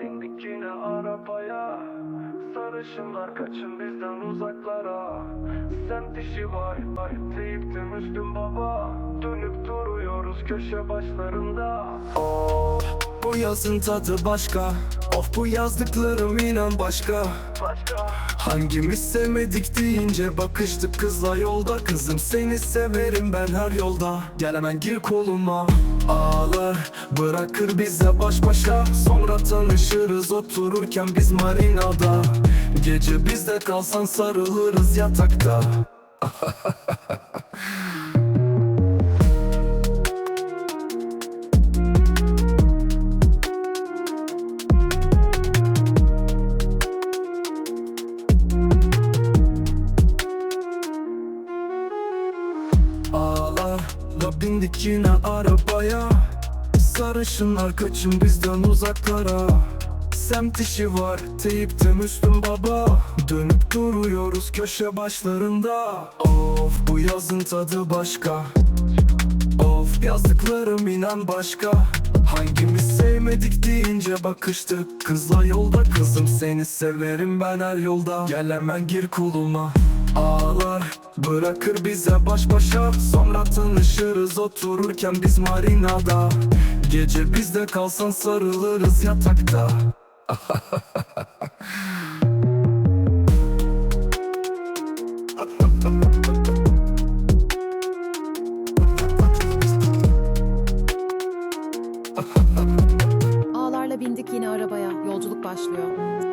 Bindik yine arabaya. Sarışınlar kaçın bizden uzaklara. Semt işi var var Teyipte Müslüm baba. Dönüp duruyoruz köşe başlarında. Oh, bu yazın tadı başka. Of bu yazdıklarım inan başka. Başka. Hangimiz sevmedik deyince bakıştık kızla yolda. Kızım seni severim ben her yolda. Gel hemen gir koluma. Ağlar bırakır bize baş başa. Sonra tanışırız otururken biz marinada. Gece bizde kalsan sarılırız yatakta. Ağlar da bindik yine arabaya Sarışınlar kaçın bizden uzaklara. Semt işi var teyipte Müslüm baba. Dönüp duruyoruz köşe başlarında. Of bu yazın tadı başka. Of yazdıklarım inan başka. Hangimiz sevmedik deyince bakıştık. Kızla yolda kızım seni severim ben her yolda. Gel hemen gir kuluma. Ağlar bırakır bize baş başa. Sonra tanışırız otururken biz marinada Gece bizde kalsan sarılırız yatakta Ağlarla bindik yine arabaya. Yolculuk başlıyor.